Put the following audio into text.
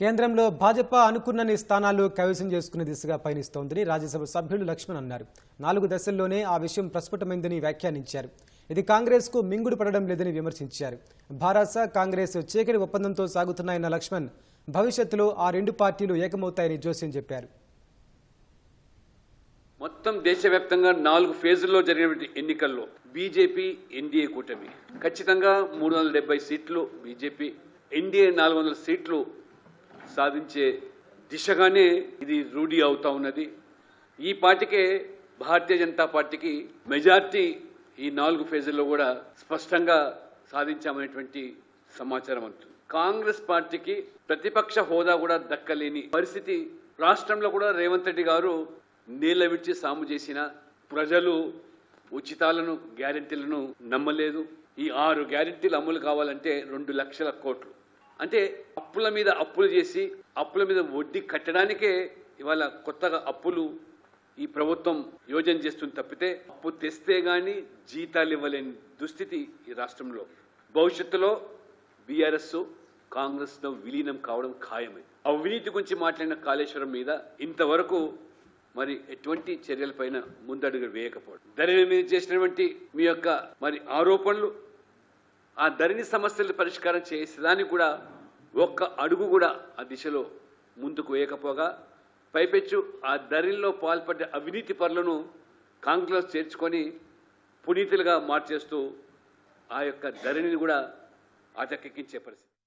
కేంద్రంలో భాజపా అనుకున్నన్ని స్థానాలు కైవసం చేసుకునే దిశగా పయనిస్తోందని రాజ్యసభ సభ్యులు లక్ష్మణ్ అన్నారు. నాలుగు దశల్లోనే ఆ విషయం ప్రస్ఫుటమైందని వ్యాఖ్యానించారు. ఇది కాంగ్రెస్కు మింగుడు పడడం లేదని విమర్శించారు. భారాసా కాంగ్రెస్ చీకటి ఒప్పందంతో సాగుతున్నాయన్న లక్ష్మణ్ భవిష్యత్తులో ఆ రెండు పార్టీలు ఏకమవుతాయని జోస్యం చెప్పారు. మొత్తం దేశవ్యాప్తంగా నాలుగు ఫేజుల్లో జరిగినటువంటి ఎన్నికల్లో బీజేపీ ఎన్డీఏ కూటమి. ఖచ్చితంగా మూడు వందల డెబ్బై సీట్లు బీజేపీ ఎన్డీఏ నాలుగు వందల సీట్లు సాధించే దిశగానే ఇది రూఢీ అవుతా ఉన్నది. ఈ పార్టీకే భారతీయ జనతా పార్టీకి మెజార్టీ ఈ నాలుగు ఫేజుల్లో కూడా స్పష్టంగా సాధించామనేటువంటి సమాచారం అంటుంది. కాంగ్రెస్ పార్టీకి ప్రతిపక్ష హోదా కూడా దక్కలేని పరిస్థితి రాష్ట్రంలో కూడా రేవంత్ రెడ్డి గారు నీళ్ళ విడిచి సాము చేసిన ప్రజలు ఉచితాలను గ్యారెంటీలను నమ్మలేదు. ఈ ఆరు గ్యారెంటీలు అమలు కావాలంటే రెండు లక్షల కోట్లు. అంటే అప్పుల మీద అప్పులు చేసి అప్పుల మీద వడ్డీ కట్టడానికే ఇవాళ కొత్తగా అప్పులు ఈ ప్రభుత్వం యోజన చేస్తుంది తప్పితే అప్పు తెస్తే గాని జీతాలు ఇవ్వలేని దుస్థితి ఈ రాష్ట్రంలో. భవిష్యత్తులో బీఆర్ఎస్ కాంగ్రెస్లో విలీనం కావడం ఖాయమే. అవినీతి గురించి మాట్లాడిన కాళేశ్వరం మీద ఇంతవరకు మరి ఎటువంటి చర్యలపైన ముందడుగు వేయకపోవడం. ధరణి మీద చేసినటువంటి మీ యొక్క మరి ఆరోపణలు ఆ ధరణి సమస్యలు పరిష్కారం చేసేదానికి కూడా ఒక్క అడుగు కూడా ఆ దిశలో ముందుకు వేయకపోగా పైపెచ్చు ఆ ధరణిలో పాల్పడ్డ అవినీతి పనులను కాంగ్రెస్ చేర్చుకొని పునీతులుగా మార్చేస్తూ ఆ యొక్క ధరణిని కూడా అటకెక్కించే పరిస్థితి.